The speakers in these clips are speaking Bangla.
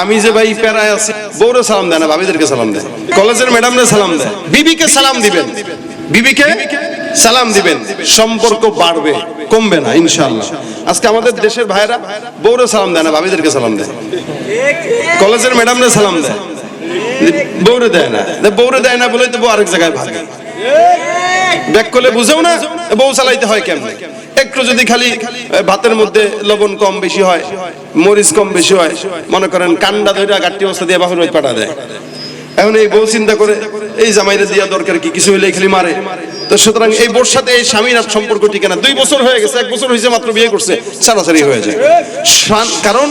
আমি যে ভাই প্যারায় আছি, বউরে সালাম দেয় না, ভাবিদেরকে সালাম দেয়। কলেজের ম্যাডামরে সালাম দেয়। বিবিকে সালাম দিবেন। বিবিকে সালাম দিবেন। সম্পর্ক বাড়বে, কমবে না, ইনশাআল্লাহ। আজকে আমাদের দেশের ভাইরা বউরে সালাম দেয় না, ভাবিদেরকে সালাম দেয়। কলেজের ম্যাডামরে সালাম দেয়। বউরে দেয় না। বউরে দেয় না বলেই তো বউ আরেক জায়গায় ভাগে। ব্যাক করলে বুঝেও না বউ চালাইতে হয় কেমনে? একটু যদি খালি ভাতের মধ্যে লবণ কম বেশি হয়, মরিচ কম বেশি হয়, মনে করেন কান্ডা ধরে গাঠটি অবস্থা দিয়ে বাহুর পাঠা দেয়। এখন এই বউ চিন্তা করে, এই জামাইরে দিয়া দরকার কি, কিছু হইলে খালি মারে। তো সুতরাং এই বোর সাথে এই স্বামীর আর সম্পর্ক টিকে না। দুই বছর হয়ে গেছে, এক বছর হয়েছে মাত্র বিয়ে করছে সারাসারি হয়ে যায়। কারণ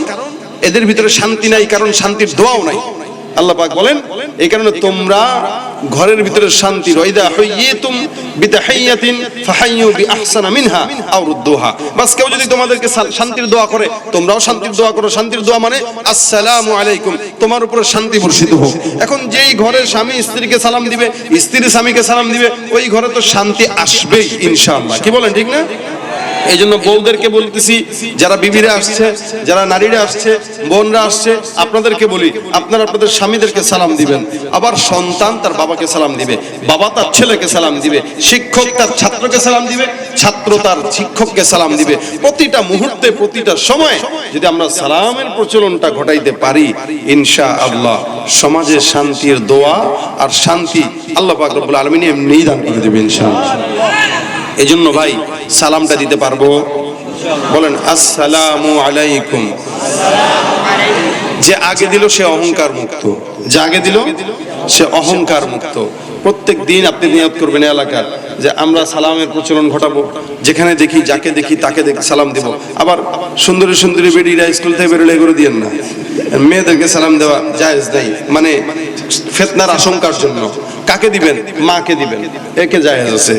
এদের ভিতরে শান্তি নাই, কারণ শান্তির দোয়াও নাই। আল্লাহ পাক বলেন, এই কারণে তোমরা ঘরের ভিতরে শান্তি রয়দা ফাহাইয়ু মিনহা আও বাস কেউ যদি তোমাদেরকে শান্তির দোয়া করে, তোমরাও শান্তির দোয়া করো। শান্তির দোয়া মানে আসসালামু আলাইকুম, তোমার উপরে শান্তি বর্ষিত হোক। এখন যেই ঘরের স্বামী স্ত্রীকে সালাম দিবে, স্ত্রী স্বামীকে সালাম দিবে, ওই ঘরে তো শান্তি আসবেই ইনশাআল্লাহ। কি বলেন, ঠিক না? এই জন্য বউদেরকে বলতেছি, যারা বিবিরা আসছে, যারা নারীরা আসছে, বোনরা আসছে, আপনাদেরকে বলি, আপনারা আপনাদের স্বামীদেরকে সালাম দিবেন। আবার সন্তান তার বাবাকে সালাম দিবে, বাবা তার ছেলেকে সালাম দিবে, শিক্ষক তার ছাত্রকে সালাম দিবে, ছাত্র তার শিক্ষককে সালাম দিবে। প্রতিটা মুহূর্তে, প্রতিটা সময় যদি আমরা সালামের প্রচলনটা ঘটাইতে পারি ইনশা আল্লাহ সমাজে শান্তির দোয়া আর শান্তি আল্লাহ পাক রব্বুল এমনিই দান করে দেবে ইনশাআল্লাহ। এই জন্য ভাই সালামটা দিতে পারব। বলেন, আসসালামু আলাইকুম। যে আগে দিল, সে অহংকার মুক্ত যে আগে দিল, সে অহংকার মুক্ত প্রত্যেক দিন আপনি নিয়ত করবেন এলাকার যে আমরা সালামের প্রচলন ঘটাবো, যেখানে দেখি, যাকে দেখি, তাকে দেখি সালাম দিব। আবার সুন্দরী সুন্দরী বেডিরা স্কুল থেকে বেরোলে এগুলো দিয়েন না। মেয়েদেরকে সালাম দেওয়া জায়েজ নাই। মানে ফেতনার আশঙ্কার জন্য। কাকে দিবেন? মাকে দিবেন। একে জায়েজ আছে।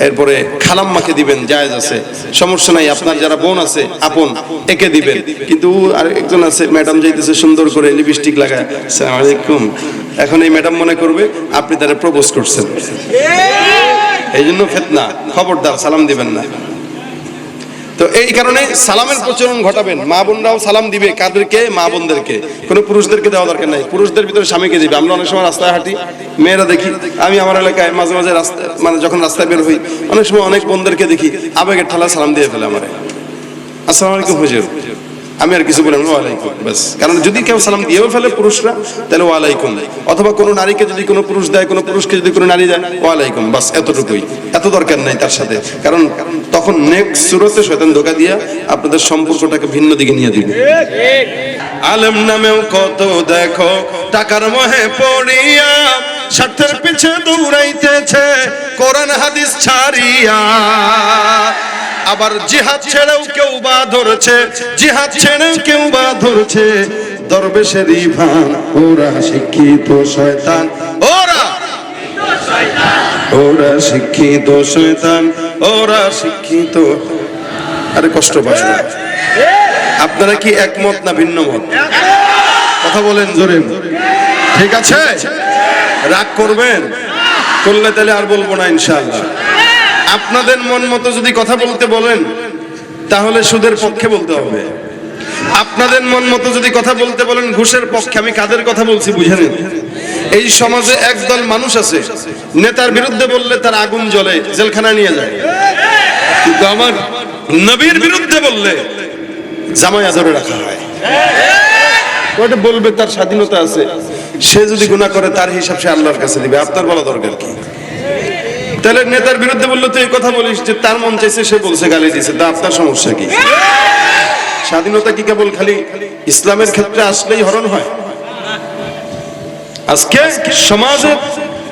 এরপরে খালাম্মাকে দিবেন জায়েজ আছে। সমস্যা নাই আপনার যারা বোন আছে আপন একে দিবেন। কিন্তু আর একজন আছে ম্যাডাম যাইতেছে সুন্দর করে লিপস্টিক লাগায়। আসসালামু আলাইকুম। এখন এই ম্যাডাম মনে করবে আপনি তারা প্রপোজ করছেন। এই! জন্য ফেতনা খবরদার সালাম দিবেন না। তো এই কারণে সালামের প্রচলন ঘটাবেন। মা বোনরাও সালাম দিবে কাদেরকে, মা বোনদেরকে। কোনো পুরুষদেরকে দেওয়া দরকার নাই। পুরুষদের ভিতরে স্বামীকে দিবে। আমরা অনেক সময় রাস্তায় হাঁটি, মেয়েরা দেখি, আমি আমার এলাকায় মাঝে মাঝে রাস্তা মানে যখন রাস্তায় বের হই, অনেক সময় অনেক বোনদেরকে দেখি, আবেগের ঠালা সালাম দিয়ে ফেলে আমার। আসসালামু আলাইকুম, হুজুর। আমি আর কিছু বললাম ওয়ালাইকুম ব্যাস কারণ যদি কেউ সালাম দিয়েও ফেলে পুরুষরা তাহলে ওয়ালাইকুম অথবা কোনো নারীকে যদি কোনো পুরুষ দেয় কোনো পুরুষকে যদি কোনো নারী দেয় ওয়ালাইকুম বাস এতটুকুই। এত দরকার নাই তার সাথে। কারণ তখন নেক্সট সুরতে শয়তান ধোকা দিয়া আপনাদের সম্পর্কটাকে ভিন্ন দিকে নিয়ে দিবে। আলেম নামেও কত দেখো টাকার মহে পড়িয়া স্বার্থের পিছে দৌড়াইতেছে কোরআন হাদিস ছাড়িয়া। আবার জিহাদ ছেড়েও কেউ বা ধরছে। জিহাদ ছেড়েও কেউ বা ধরছে। দরবেশেরই ভান ওরা শিক্ষিত শয়তান। ওরা ওরা শিক্ষিত শয়তান। ওরা শিক্ষিত। আরে কষ্ট না। আপনারা কি একমত না ভিন্ন মত? কথা বলেন জোরে। ঠিক আছে? রাগ করবেন? করলে তাহলে আর বলব না ইনশাআল্লাহ। আপনাদের মন মতো যদি কথা বলতে বলেন, তাহলে সুদের পক্ষে বলতে হবে। আপনাদের মন মতো যদি কথা বলতে বলেন, ঘুষের পক্ষে। আমি কাদের কথা বলছি বুঝে এই সমাজে একদল মানুষ আছে, নেতার বিরুদ্ধে বললে তার আগুন জ্বলে, জেলখানায় নিয়ে যায়। কিন্তু আমার নবীর বিরুদ্ধে বললে জামাই আদরে রাখা হয়। ওটা বলবে তার স্বাধীনতা আছে। সে যদি গুনাহ করে, তার হিসাব সে আল্লাহর কাছে দিবে। আপনার বলা দরকার কি? তাহলে নেতার বিরুদ্ধে বললে, তুই কথা বলিস যে তার মন চাইছে, সে বলছে, গালি দিছে। তা আপনার সমস্যা কি? স্বাধীনতা কি কেবল খালি ইসলামের ক্ষেত্রে আসলেই হরণ হয়? আজকে সমাজের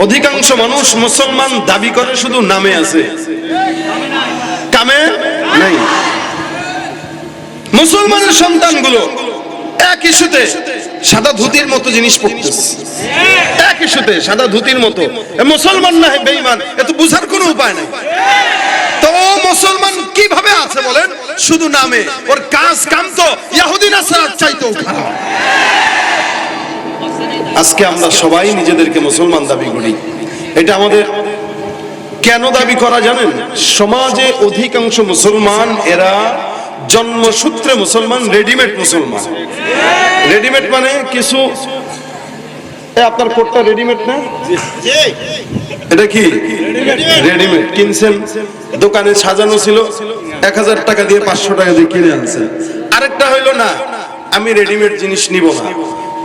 অধিকাংশ মানুষ মুসলমান দাবি করে শুধু নামে আছে। কামে নাই। মুসলমানের সন্তানগুলো এক ইস্যুতে সাদা ধুতির মতো জিনিস এক ইস্যুতে সাদা ধুতির মতো। মুসলমান না বেঈমান, এ তো বুঝার কোনো উপায় নাই। তো মুসলমান কীভাবে আছে বলেন? শুধু নামে। ওর কাজ কাম তো চাইতেও খারাপ। আজকে আমরা সবাই নিজেদেরকে মুসলমান দাবি করি। এটা আমাদের কেন দাবি করা জানেন? সমাজে অধিকাংশ মুসলমান এরা জন্মসূত্রে মুসলমান রেডিমেড মুসলমান। রেডিমেড মানে কিছু আপনার কোটটা রেডিমেড না? এটা কি? রেডিমেড কিনছেন, দোকানে সাজানো ছিল, এক হাজার টাকা দিয়ে পাঁচশো টাকা দিয়ে কিনে আনছেন। আরেকটা হইল না, আমি রেডিমেড জিনিস নিব না।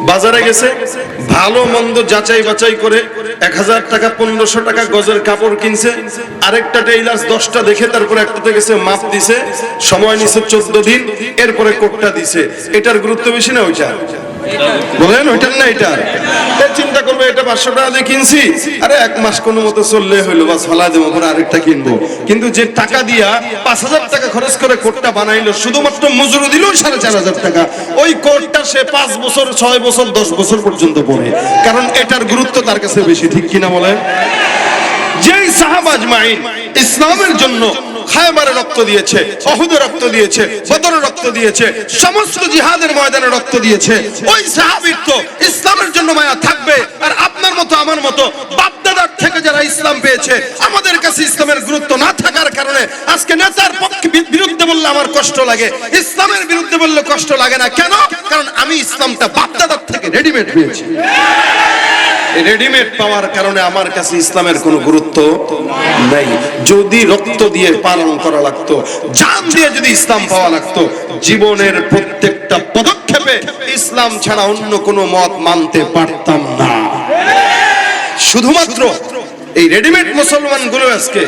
বাজারে গেছে, ভালো মন্দ যাচাই বাছাই করে এক হাজার টাকা, পনেরোশো টাকা গজের কাপড় কিনছে। আরেকটা টেইলার্স দশটা দেখে তারপরে একটাতে গেছে মাপ দিছে। সময় নিছে চোদ্দ দিন, এরপরে কোটটা দিছে। এটার গুরুত্ব বেশি না ওইটা বলেন না চিন্তা করবে, এটা পাঁচশো টাকা দিয়ে কিনছি। আরে, এক মাস কোনো মতো চললে হইল বা ফলা দেবো পরে আরেকটা কিনবো। কিন্তু যে টাকা দিয়া পাঁচ হাজার টাকা খরচ করে কোটটা বানাইলো, শুধুমাত্র মজুরি দিল সাড়ে চার হাজার টাকা। ওই কোটটা সে পাঁচ বছর, ছয় বছর, দশ বছর পর্যন্ত পড়ে। কারণ এটার গুরুত্ব তার কাছে বেশি, ঠিক কিনা বলেন? যেই সাহাবাজ মাইন, ইসলামের জন্য খায়বারে রক্ত দিয়েছে, অহুদে রক্ত দিয়েছে, বদর রক্ত দিয়েছে, সমস্ত জিহাদের ময়দানে রক্ত দিয়েছে। ওই সাহাবীর তো ইসলামের জন্য মায়া থাকবে, আর আপনার মতো, আমার মতো ইসলাম পেয়েছে। আমাদের কাছে ইসলামের গুরুত্ব না থাকার কারণে আজকে নেতার পক্ষে বিরুদ্ধে বললে আমার কষ্ট লাগে। ইসলামের বিরুদ্ধে বললে কষ্ট লাগে না। কেন? কারণ আমি ইসলামটা বাপদাদার থেকে রেডিমেড পেয়েছি। রেডিমেড পাওয়ার কারণে আমার কাছে ইসলামের কোনো গুরুত্ব নেই। যদি রক্ত দিয়ে পালন করা লাগতো, জান দিয়ে যদি ইসলাম পাওয়া লাগতো, জীবনের প্রত্যেকটা পদক্ষেপে ইসলাম ছাড়া অন্য কোনো মত মানতে পারতাম না। শুধুমাত্র এই রেডিমেড মুসলমানগুলো আজকে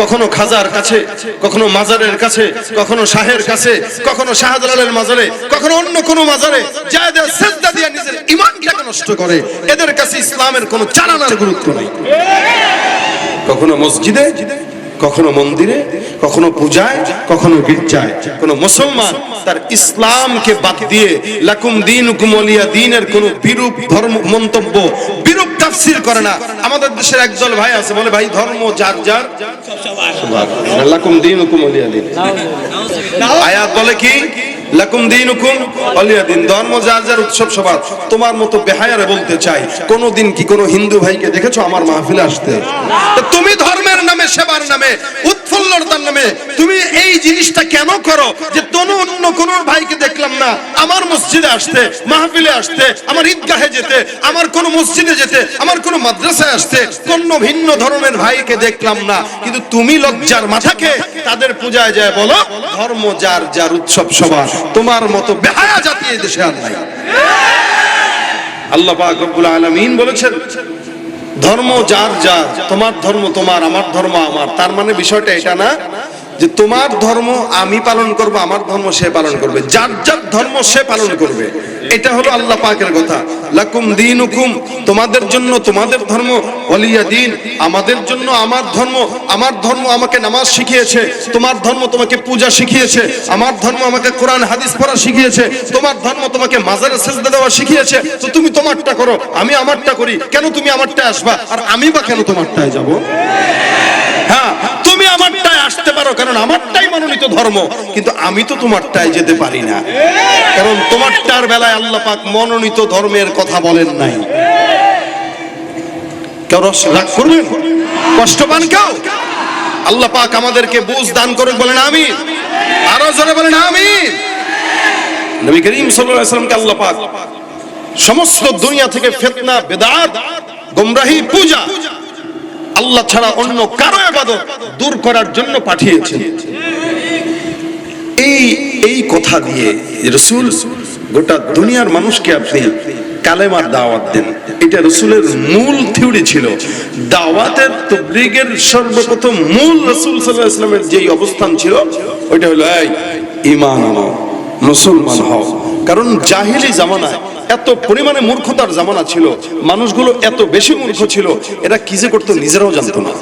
কখনো খাজার কাছে, কখনো মাজারের কাছে, কখনো শাহের কাছে, কখনো শাহজালালের মাজারে, কখনো অন্য কোনো মাজারে যায় দেয় সেজদা দিয়ে নিজের ইমানটাকে নষ্ট করে, এদের কাছে ইসলামের কোনো চালানার গুরুত্ব নেই। কখনো মসজিদে কখনো মন্দিরে কখনো পূজায় কখনো গির্জায়। কোন মুসলমান তার ইসলামকে বাদ দিয়ে লাকুম দিন কুমলিয়া দিনের কোন বিরূপ ধর্ম মন্তব্য বিরূপ তাফসির করে না। আমাদের দেশের একজন ভাই আছে বলে ভাই ধর্ম যার যার লাকুম দিন কুমলিয়া দিন। আয়াত বলে কি? লাকুম দিনুকুম আলিয়া দিন, ধর্ম যার যার উৎসব সবার, তোমার মতো বেহায়ারে বলতে চাই, কোনদিন কি কোনো হিন্দু ভাইকে দেখেছ আমার মাহফিলে আসতে? তুমি ধর্মের নামে, সেবার নামে উৎফুল্লতার নামে। তুমি এই জিনিসটা কেন করো? যে কোনো অন্য কোন ভাইকে দেখলাম না। আমার মসজিদে আসতে, মাহফিলে আসতে, আমার ঈদগাহে যেতে, আমার কোন মসজিদে যেতে, আমার কোন মাদ্রাসায় আসতে, কোন ভিন্ন ধর্মের ভাইকে দেখলাম না। কিন্তু তুমি লজ্জার মাথাকে তাদের পূজায় যায় বলো, ধর্ম যার যার উৎসব সবার। তোমার মতো বেহায়া জাতি এই দেশে আর নাই। আল্লাহ পাক রব্বুল আলামিন বলেছেন ধর্ম যার যার তোমার ধর্ম তোমার, আমার ধর্ম আমার। তার মানে বিষয়টা এটা না যে তোমার ধর্ম আমি পালন করব, আমার ধর্ম সে পালন করবে। যার যার ধর্ম সে পালন করবে। এটা হলো আল্লাহ পাকের কথা। লাকুম দিনুকুম, তোমাদের জন্য তোমাদের ধর্ম ওলিয়া দিন, আমাদের জন্য আমার ধর্ম আমার ধর্ম আমাকে নামাজ শিখিয়েছে, তোমার ধর্ম তোমাকে পূজা শিখিয়েছে, আমার ধর্ম আমাকে কোরআন, হাদিস পড়া শিখিয়েছে, তোমার ধর্ম তোমাকে মাজারে সেজদা দেওয়া শিখিয়েছে, তো তুমি তোমারটা করো, আমি আমারটা করি, কেন তুমি আমারটা আসবা, আর আমি বা কেন তোমারটায় যাব? হ্যাঁ তুমি আমারটায় আসতে পারো, কারণ আমারটাই মনোনীত ধর্ম, কিন্তু আমি তো তোমারটায় যেতে পারি না। কারণ তোমারটার বেলায় আল্লাহ পাক মনোনীত ধর্মের কথা বলেন নাই। কেউ রস রাগ করবেন কষ্ট পান কেউ? আল্লাহ পাক আমাদেরকে বুঝ দান বলেন আমি আরও জোরে বলেন আমি নবী করিম সাল্লাল্লাহু আলাইহি আল্লাহ পাক সমস্ত দুনিয়া থেকে ফিতনা, বেদাত, গোমরাহি, পূজা, আল্লাহ ছাড়া অন্য কারও ইবাদত দূর করার জন্য পাঠিয়েছেন। এই এই কথা দিয়ে রসুল গোটা দুনিয়ার মানুষকে আপনি কালেমার দাওয়াত দেন। এটা রসুলের মূল থিওরি ছিল। দাওয়াতের তবলিগের সর্বপ্রথম মূল রসুল আলাইহি ইসলামের যেই অবস্থান ছিল, ওইটা হলো, এই ইমান মুসলমান হও। কারণ জাহিলি জামানায় এত পরিমাণে মূর্খতার জামানা ছিল, মানুষগুলো এত বেশি মূর্খ ছিল, এরা কি যে করতো নিজেরাও জানতো না।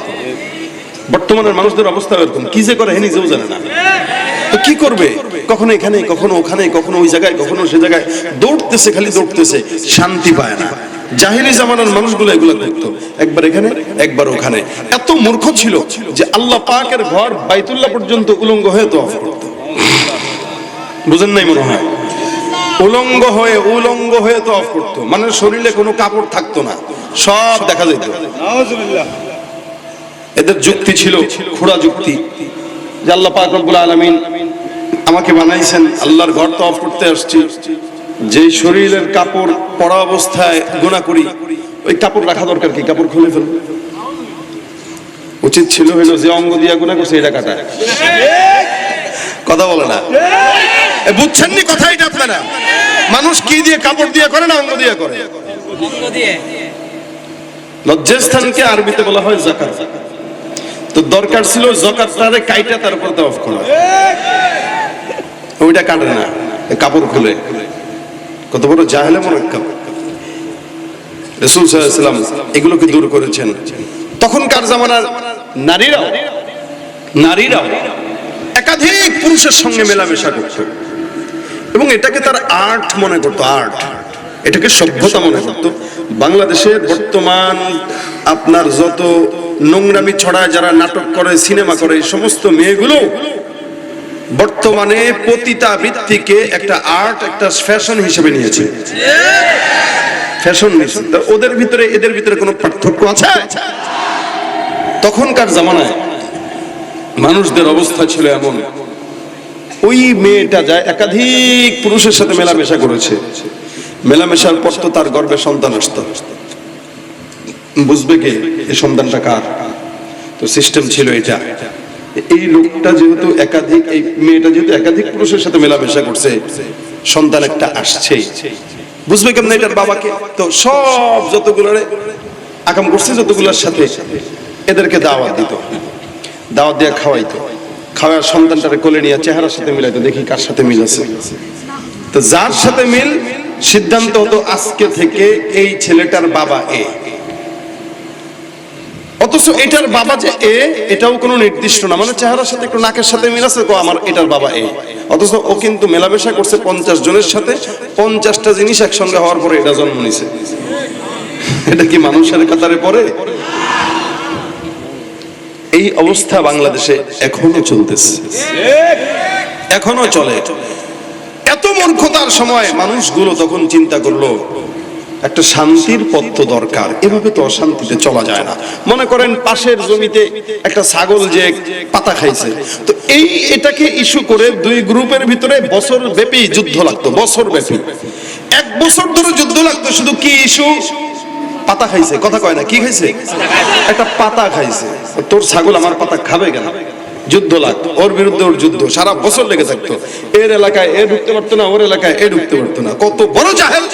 বর্তমানের মানুষদের অবস্থা এরকম, কি যে করে হে নিজেও জানে না। তো কি করবে? কখনো এখানে কখনো ওখানে কখনো ওই জায়গায় কখনো সে জায়গায়। দৌড়তেছে খালি দৌড়তেছে শান্তি পায় না। জাহিলি জামানার মানুষগুলো এগুলো করতো। একবার এখানে একবার ওখানে। এত মূর্খ ছিল যে আল্লাহ পাকের ঘর বাইতুল্লাহ পর্যন্ত উলঙ্গ হয়ে তো বুঝেন নাই মনে হয়? উলঙ্গ হয়ে উলঙ্গ হয়ে তো অফ করতো। মানে শরীরে কোনো কাপড় থাকতো না। সব দেখা যেত এদের যুক্তি ছিল খোড়া যুক্তি। যে আল্লাহ পাক রব্বুল আলামিন আমাকে বানাইছেন আল্লাহর ঘর তো অফ করতে আসছি। যেই শরীরের কাপড় পরা অবস্থায় গুণা করি ওই কাপড় রাখা দরকার কি? কাপড় খুলে ফেলব উচিত ছিল হইল যে অঙ্গ দিয়া গুণা করছে এটা কাটা। কথা বলে না। বুঝছেন নি কথা এটা আপনারা? মানুষ কি দিয়ে কাপড় দিয়ে করে না অঙ্গ দিয়ে করে? লজ্জাস্থানকে আরবিতে বলা হয় জাকাত। তো দরকার ছিল জকাতটারে কাইটা তারপর অফ করা ওইটা কাটে না কাপড় খুলে। কত বড় জাহেলে মরাক্কাব রসুল সাল্লাম এগুলোকে দূর করেছেন। তখনকার জামানার নারীরাও নারীরাও একাধিক পুরুষের সঙ্গে মেলামেশা করত। এবং এটাকে তার আর্ট মনে করতো, আর্ট। এটাকে সভ্যতা মনে করত। বাংলাদেশের বর্তমান আপনার যত নোংরামি ছড়ায় যারা নাটক করে, সিনেমা করে, এই সমস্ত মেয়েগুলো বর্তমানে পতিতা বৃত্তিকে একটা আর্ট, একটা ফ্যাশন হিসেবে নিয়েছে। ফ্যাশন নিয়েছে। ওদের ভিতরে, এদের ভিতরে কোনো পার্থক্য আছে? তখনকার জামানায় মানুষদের অবস্থা ছিল এমন, ওই মেয়েটা যায় একাধিক পুরুষের সাথে মেলামেশা করেছে। মেলামেশার পর তো তার গর্ভে সন্তান আসতো। বুঝবে কে? এই সন্তানটা কার? তো সিস্টেম ছিল এটা। এই লোকটা যেহেতু একাধিক, এই মেয়েটা যেহেতু একাধিক পুরুষের সাথে মেলামেশা করছে, সন্তান একটা আসছে। বুঝবে কেমন এটার বাবাকে? তো সব যতগুলো আকাম করছে যতগুলোর সাথে এদেরকে দাওয়াত দিত। দাওয়াত দিয়ে খাওয়াইতো। খাওয়ার সন্তানটারে কোলে নিয়ে চেহারার সাথে মিলাইতো, দেখি কার সাথে মিল আছে। তো যার সাথে মিল, সিদ্ধান্ত হতো আজকে থেকে এই ছেলেটার বাবা এ। অথচ এটার বাবা যে এ, এটাও কোনো নির্দিষ্ট না। মানে চেহারার সাথে একটু নাকের সাথে মিল আছে আমার এটার বাবা এ। অথচ ও কিন্তু মেলামেশা করছে পঞ্চাশ জনের সাথে, পঞ্চাশটা জিনিস একসঙ্গে হওয়ার পরে এটা জন্ম নিছে। এটা কি মানুষের কাতারে পড়ে? এই অবস্থা বাংলাদেশে এখনও চলতেছে। এখনও চলে। এত মূর্খতার সময় মানুষগুলো তখন চিন্তা করল একটা শান্তির পথ দরকার। এভাবে তো অশান্তিতে চলা যায় না। মনে করেন পাশের জমিতে একটা ছাগল যে পাতা খাইছে। তো এই এটাকে ইস্যু করে দুই গ্রুপের ভিতরে বছর ব্যাপী যুদ্ধ লাগতো, বছর ব্যাপী। এক বছর ধরে যুদ্ধ লাগতো, শুধু কি ইস্যু? পাতা খাইছে, কথা কয় না, কি খাইছে? একটা পাতা খাইছে। তোর ছাগল আমার পাতা খাবে কেন? যুদ্ধ লাগতো, ওর বিরুদ্ধে ওর যুদ্ধ, সারা বছর লেগে থাকতো। এর এলাকায় এ ঢুকতে পারতো না, ওর এলাকায় এ ঢুকতে পারতো না। কত বড় জাহেল।